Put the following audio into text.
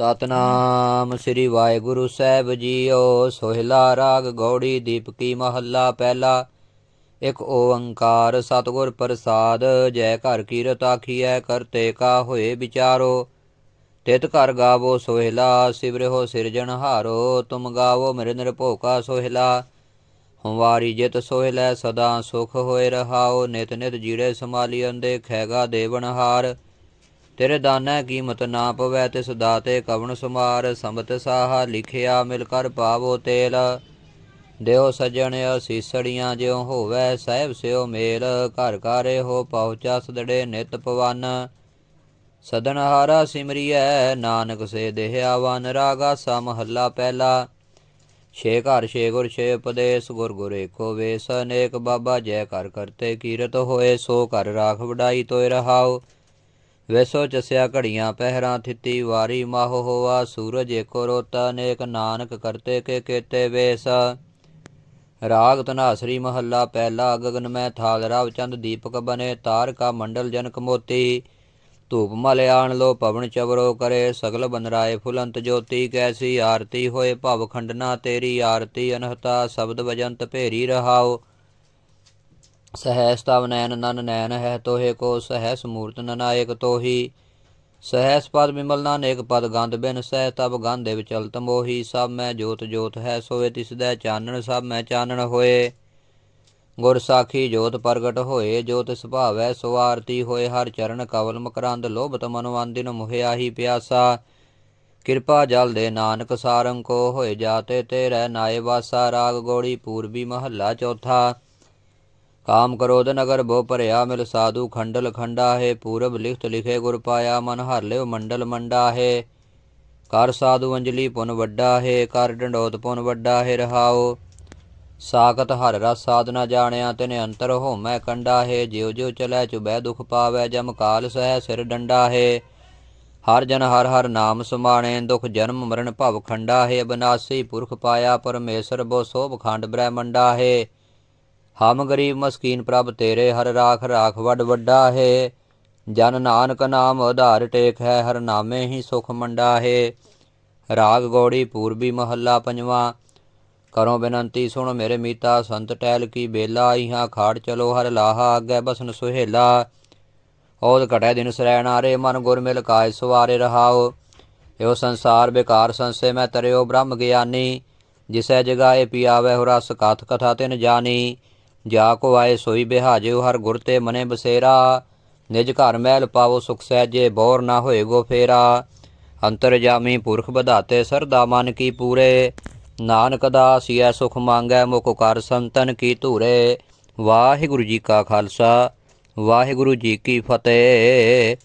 ਸਤਨਾਮ ਸ੍ਰੀ ਵਾਹਿਗੁਰੂ ਸਾਹਿਬ ਜੀਓ, ਸੋਹਿਲਾ ਰਾਗ ਗੌੜੀ ਦੀਪਕੀ ਮਹੱਲਾ ਪਹਿਲਾ। ਇਕ ਓੰਕਾਰ ਸਤਿਗੁਰ ਪ੍ਰਸਾਦ, ਜੈ ਘਰ ਕੀਰਤ ਆਖੀਐ ਕਰਤੇ ਕਾ ਹੋਏ ਵਿਚਾਰੋ। ਤਿਤ ਘਰ ਗਾਵੋ ਸੋਹਿਲਾ ਸਿਵਰਿਓ ਸਿਰਜਣਹਾਰੋ ਤੁਮ ਗਾਵੋ ਮੇਰੇ ਨਿਰਭਉਕਾ ਸੋਹਿਲਾ। ਹਮਾਰੀ ਜਿਤ ਸੋਹਿਲੈ, ਸਦਾ ਸੁਖ ਹੋਏ ਰਹਾਓ, ਨਿਤ ਨਿਤ ਜੀੜੇ ਸਮਾਲੀ ਅੰਦੇ ਖੈਗਾ ਦੇਵਨਹਾਰ ਤੇਰੇ ਦਾਨਾ ਕੀਮਤ ਨਾ ਪਵੈ ਤੇ ਸਦਾ ਤੇ ਕਵਣ ਸੁਮਾਰ ਸਮਤ ਸਾਹਾ ਲਿਖਿਆ ਮਿਲ ਕਰ ਪਾਵੋ ਤੇਲ। ਦਿਓ ਸਜਣ ਅਸੀਸੜੀਆਂ ਜਿਉ ਹੋਵੈ ਸਹਿਬ ਸਿਓ ਮੇਲ, ਘਰ ਘਾਰੇ ਹੋ ਪਹੁੰਚਾ ਸਦੜੇ ਨਿਤ ਪਵਨ। ਸਦਨ ਹਾਰਾ ਸਿਮਰੀਐ, ਨਾਨਕ ਸੇ ਦੇਹ ਵਨ ਰਾਗਾ, ਸਾ ਮਹੱਲਾ ਪਹਿਲਾ। ਛੇ ਘਰ, ਛੇ ਗੁਰ, ਛੇ ਉਪਦੇਸ਼, ਗੁਰ ਗੁਰ ਏਕੋ ਵੇਸ, ਅਨੇਕ ਬਾਬਾ ਜੈ ਕਰ ਕਰਤੇ ਕੀਰਤ ਹੋਏ, ਸੋ ਕਰ ਰਾਖ ਵਡਾਈ ਤੋਇ ਰਹਾਓ ਵੈਸੋ ਚਸਿਆ ਘੜੀਆਂ ਪਹਿਰਾਂ ਥਿੱਤੀ ਵਾਰੀ ਮਾਹ ਹੋਆ, ਸੂਰਜ ਏਕੋ ਰੋਤਾ, ਨੇਕ ਨਾਨਕ ਕਰਤੇ ਕੇ ਕੇਤੇ ਵੇਸ। ਰਾਗ ਧਨਾਸਰੀ ਮਹੱਲਾ, ਪਹਿਲਾ ਗਗਨ ਮੈਂ ਥਾਲ ਰਾਵ ਚੰਦ ਦੀਪਕ ਬਨੇ ਤਾਰ ਕਾ ਮੰਡਲ ਜਨਕ ਮੋਤੀ। ਧੂਪ ਮਲਿਆਣ ਲੋ ਪਵਨ ਚਵਰੋ ਕਰੇ, ਸਗਲ ਬਨਰਾਏ ਫੁਲੰਤ ਜੋਤੀ ਕੈਸੀ, ਆਰਤੀ ਹੋਏ ਭਵ ਖੰਡਨਾ ਤੇਰੀ, ਆਰਤੀ ਅਨਹਤਾ, ਸ਼ਬਦ ਵਜੰਤ ਭੇਰੀ ਰਹਾਓ ਸਹੈਸ ਤਵ ਨੈਨ ਨਨ ਨੈਨ ਹੈ ਤੋਹੇ ਕੋ ਸਹੈਸ ਮੂਰਤ ਨਨਾਇਕ ਤੋਹੀ। ਸਹੈਸ ਪਦ ਬਿਮਲ ਨਾਨਕ ਪਦ ਗੰਧ ਬਿਨ ਸਹਿ ਤਬ ਗੰਧ ਦੇ ਵਿਚਲਤ ਸਭ ਮੈਂ ਜੋਤ ਜੋਤ ਹੈ ਸੋਏ ਤਿਸ ਦਾ ਚਾਨਣ, ਸਭ ਮੈਂ ਚਾਨਣ ਹੋਏ। ਗੁਰ ਸਾਖੀ ਜੋਤ ਪ੍ਰਗਟ ਹੋਏ, ਜੋਤ ਸੁਭਾਵੈ ਸੋ ਆਰਤੀ ਹੋਏ। ਹਰ ਚਰਨ ਕਵਲ ਮਕਰੰਦ ਲੋਭਤ ਮਨਵੰਦਿਨ ਮੁਹਿਆਹੀ ਪਿਆਸਾ। ਕਿਰਪਾ ਜਲ ਦੇ ਨਾਨਕ ਸਾਰੰਗ ਕੋ ਹੋਏ, ਜਾਤੇ ਤੇਰੇ ਨਾਏ ਵਾਸਾ। ਰਾਗ ਗੋੜੀ ਪੂਰਬੀ ਮਹੱਲਾ ਚੌਥਾ। ਕਾਮ ਕਰੋਧ ਨਗਰ ਬੋ ਭਰਿਆ ਮਿਲ ਸਾਧੂ ਖੰਡਲ ਖੰਡਾ ਹੈ ਪੂਰਬ ਲਿਖਤ ਲਿਖੇ ਗੁਰ ਪਾਇਆ ਮਨ ਹਰ ਲਿਓ ਮੰਡਲ ਮੰਡਾ ਹੈ ਕਰ ਸਾਧੂ ਅੰਜਲੀ ਪੁਨ ਵੱਡਾ ਹੈ ਕਰ ਡੰਡੋਤ ਪੁਨ ਵੱਡਾ ਹੈ ਰਹਾਓ ਸਾਖਤ ਹਰ ਰਸ ਸਾਧਨਾ ਜਾਣਿਆ ਤਿਨੇ ਅੰਤਰ ਹੋਮੈ ਕੰਡਾ ਹੈ ਜਿਉ ਜਿਉ ਚਲੈ ਚੁਬੈ ਦੁਖ ਪਾਵੈ ਜਮ ਕਾਲ ਸਹਿ ਸਿਰ ਡੰਡਾ ਹੈ ਹਰ ਜਨ ਹਰ ਹਰ ਨਾਮ ਸਮਾਣੇ ਦੁਖ ਜਨਮ ਮਰਨ ਭਵ ਖੰਡਾ ਹੈ ਬਨਾਸੀ ਪੁਰਖ ਪਾਇਆ ਪਰਮੇਸ਼ਰ ਬੋ ਸੋਭ ਖੰਡ ਬ੍ਰਹਮੰਡਾ ਹੈ ਹਮ ਗਰੀਬ ਮਸਕੀਨ ਪ੍ਰਭ ਤੇਰੇ ਹਰ ਰਾਖ ਰਾਖ ਵੱਡ ਵੱਡਾ ਹੈ। ਜਨ ਨਾਨਕ ਨਾਮ ਆਧਾਰ ਟੇਕ ਹੈ, ਹਰ ਨਾਮੇ ਹੀ ਸੁਖ ਮੰਡਾ ਹੈ। ਰਾਗ ਗੌੜੀ ਪੂਰਬੀ ਮਹੱਲਾ ਪੰਜਵਾਂ। ਕਰੋ ਬੇਨੰਤੀ ਸੁਣ ਮੇਰੇ ਮੀਤਾ, ਸੰਤ ਟਹਿਲ ਕੀ ਬੇਲਾ ਇਹਾਂ ਖਾੜ ਚਲੋ ਹਰ ਲਾਹਾ, ਅੱਗੇ ਬਸਨ ਸੁਹੇਲਾ। ਔਦ ਘਟੈ ਦਿਨ ਸਰੈ ਆਰੇ, ਮਨ ਗੁਰ ਮਿਲ ਕਾਇ ਸਵਾਰੇ ਰਹਾਓ। ਇਹੋ ਸੰਸਾਰ ਬੇਕਾਰ ਸੰਸੇ ਮੈਂ ਤਰਿਓ ਬ੍ਰਹਮ ਗਿਆਨੀ। ਜਿਸੈ ਜਗਾਏ ਪਿਆਵੈ, ਹੋ ਰਸ ਕਥ ਕਥਾ ਤਿਨ ਜਾਣੀ ਜਾ ਕੋ ਆਏ ਸੋਈ ਬਿਹਾਜਿਓ ਹਰ ਗੁਰ ਤੇ ਮਨੇ ਬਸੇਰਾ। ਨਿਜ ਘਰ ਮਹਿਲ ਪਾਵੋ ਸੁਖ ਸਹਿਜੇ, ਬੋਰ ਨਾ ਹੋਏ ਗੋ ਫੇਰਾ। ਅੰਤਰ ਜਾਮੀ ਪੁਰਖ ਵਧਾਤੇ, ਸਰਦਾ ਮਨ ਕੀ ਪੂਰੇ। ਨਾਨਕ ਦਾਸ ਐ ਸੁਖ ਮੰਗੈ, ਮੁਖ ਕਰ ਸੰਤਨ ਕੀ ਧੂਰੇ। ਵਾਹਿਗੁਰੂ ਜੀ ਕਾ ਖਾਲਸਾ, ਵਾਹਿਗੁਰੂ ਜੀ ਕੀ ਫਤਿਹ।